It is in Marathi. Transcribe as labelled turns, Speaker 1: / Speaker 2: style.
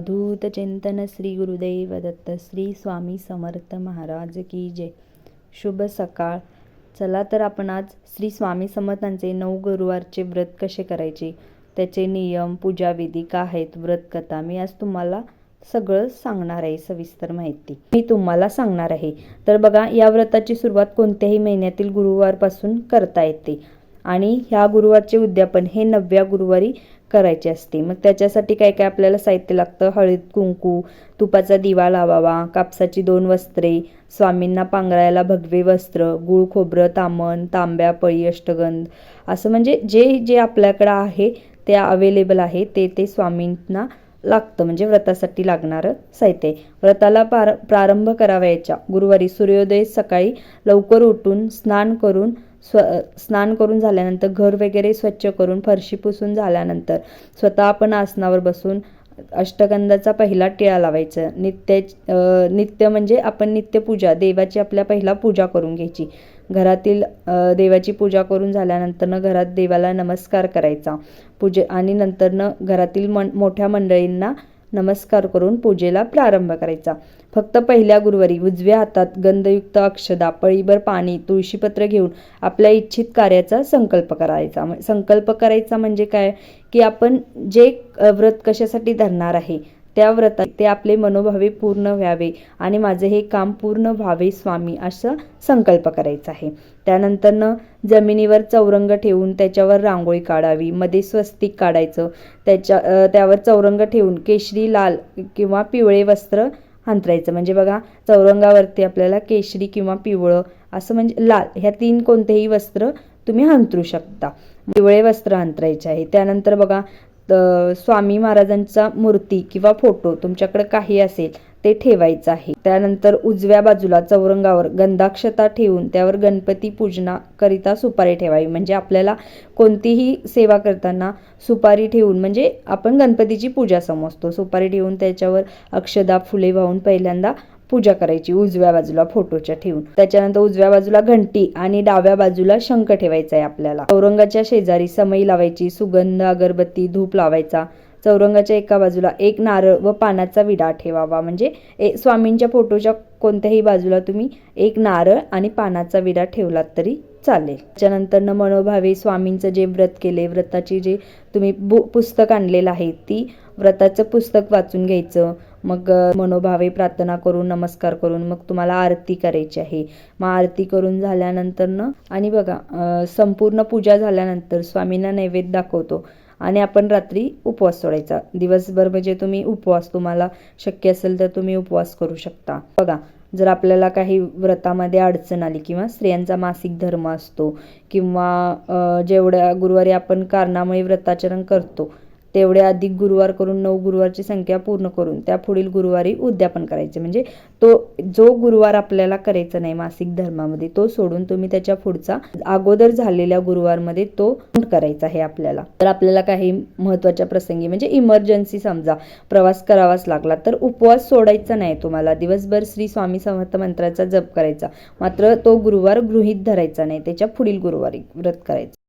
Speaker 1: अवधूत चिंतन श्री गुरुदेव दत्त श्री स्वामी समर्थ महाराज की जय. शुभ सकाळ. चला तर आपण आज श्री स्वामी समर्थांचे नऊ गुरुवारचे व्रत कसे करायचे? त्याचे नियम पूजाविधी का आहेत? व्रत कथा मी आज तुम्हाला सगळं सांगणार आहे सविस्तर माहिती. मी तुम्हाला सांगणार आहे. तर बघा या व्रताची सुरुवात कोणत्याही महिन्यातील गुरुवारपासून करता येते. आणि ह्या गुरुवारचे उद्यापन हे नवव्या गुरुवारी करायची असते. मग त्याच्यासाठी काय काय आपल्याला साहित्य लागतं? हळद कुंकू तुपाचा दिवा लावावा कापसाची दोन वस्त्रे स्वामींना पांघरायला भगवे वस्त्र गुळ खोबरं तामण तांब्या पळी अष्टगंध. असं म्हणजे जे जे आपल्याकडं आहे ते अवेलेबल आहे ते ते स्वामींना लागतं. म्हणजे व्रतासाठी लागणारं साहित्य आहे. व्रताला पार प्रारंभ करावयाच्या. गुरुवारी सूर्योदय सकाळी लवकर उठून स्नान करून स्व स्नान करून झाल्यानंतर घर वगैरे स्वच्छ करून फरशी पुसून झाल्यानंतर स्वतः आपण आसनावर बसून अष्टगंधाचा पहिला टिळा लावायचा. नित्य नित्य म्हणजे आपण नित्यपूजा देवाची आपल्या पहिला पूजा करून घ्यायची. घरातील देवाची पूजा करून झाल्यानंतरनं घरात देवाला नमस्कार करायचा. पूजे आणि नंतरनं घरातील मन मोठ्या मंडळींना नमस्कार करून पूजेला प्रारंभ करायचा. फक्त पहिल्या गुरुवारी उजव्या हातात गंधयुक्त अक्षदा पळीभर पाणी तुळशीपत्र घेऊन आपल्या इच्छित कार्याचा संकल्प करायचा. संकल्प करायचा म्हणजे काय? की आपण जे व्रत कशासाठी धरणार आहे त्या व्रतात ते आपले मनोभावे पूर्ण व्हावे आणि माझे हे काम पूर्ण व्हावे स्वामी असं संकल्प करायचा आहे. त्यानंतरनं जमिनीवर चौरंग ठेवून त्याच्यावर रांगोळी काढावी मध्ये स्वस्तिक काढायचं त्याच्या त्यावर चौरंग ठेवून केशरी लाल किंवा पिवळे वस्त्र अंतरायचं. म्हणजे बघा चौरंगावरती आपल्याला केशरी किंवा पिवळं असं म्हणजे लाल ह्या तीन कोणतेही वस्त्र तुम्ही अंतरू शकता. पिवळे वस्त्र अंतरायचे आहे. त्यानंतर बघा स्वामी महाराजांचा मूर्ती किंवा फोटो तुमच्याकडे काही असेल ते ठेवायचं आहे. त्यानंतर उजव्या बाजूला चौरंगावर गंधाक्षता ठेवून त्यावर गणपती पूजना करिता सुपारी ठेवावी. म्हणजे आपल्याला कोणतीही सेवा करताना सुपारी ठेवून म्हणजे आपण गणपतीची पूजा समजतो. सुपारी ठेवून त्याच्यावर अक्षदा फुले वाहून पहिल्यांदा पूजा करायची उजव्या बाजूला फोटोच्या ठेवून. त्याच्यानंतर उजव्या बाजूला घंटी आणि डाव्या बाजूला शंख ठेवायचा आहे आपल्याला. चौरंगाच्या शेजारी समई लावायची सुगंध अगरबत्ती धूप लावायचा. चौरंगाच्या एका बाजूला एक नारळ व पानाचा विडा ठेवावा. म्हणजे ए स्वामींच्या फोटोच्या कोणत्याही बाजूला तुम्ही एक नारळ आणि पानाचा विडा ठेवलात तरी चालेल. त्याच्यानंतर मनोभावे स्वामींचं जे व्रत केले व्रताची जे तुम्ही पुस्तक आणलेलं आहे ती व्रताचं पुस्तक वाचून घ्यायचं. मग मनोभावे प्रार्थना करून नमस्कार करून मग तुम्हाला आरती करायची आहे. मग आरती करून झाल्यानंतरनं आणि बघा संपूर्ण पूजा झाल्यानंतर स्वामींना नैवेद्य दाखवतो. आणि आपण रात्री उपवास सोडायचा. दिवसभर म्हणजे तुम्ही उपवास तुम्हाला शक्य असेल तर तुम्ही उपवास करू शकता. बघा जर आपल्याला काही व्रतामध्ये अडचण आली किंवा स्त्रियांचा मासिक धर्म असतो किंवा जेवढ्या गुरुवारी आपण कारणामुळे व्रताचरण करतो तेवढे अधिक गुरुवार करून नऊ गुरुवारची संख्या पूर्ण करून त्या पुढील गुरुवारी उद्यापन करायचे. म्हणजे तो जो गुरुवार आपल्याला करायचा नाही मासिक धर्मामध्ये तो सोडून तुम्ही त्याच्या पुढचा अगोदर झालेल्या गुरुवारमध्ये तो करायचा आहे आपल्याला. तर आपल्याला काही महत्त्वाच्या प्रसंगी म्हणजे इमर्जन्सी समजा प्रवास करावाच लागला तर उपवास सोडायचा नाही तुम्हाला. दिवसभर श्री स्वामी समर्थ मंत्राचा जप करायचा. मात्र तो गुरुवार गृहीत धरायचा नाही त्याच्या पुढील गुरुवारी व्रत करायचं.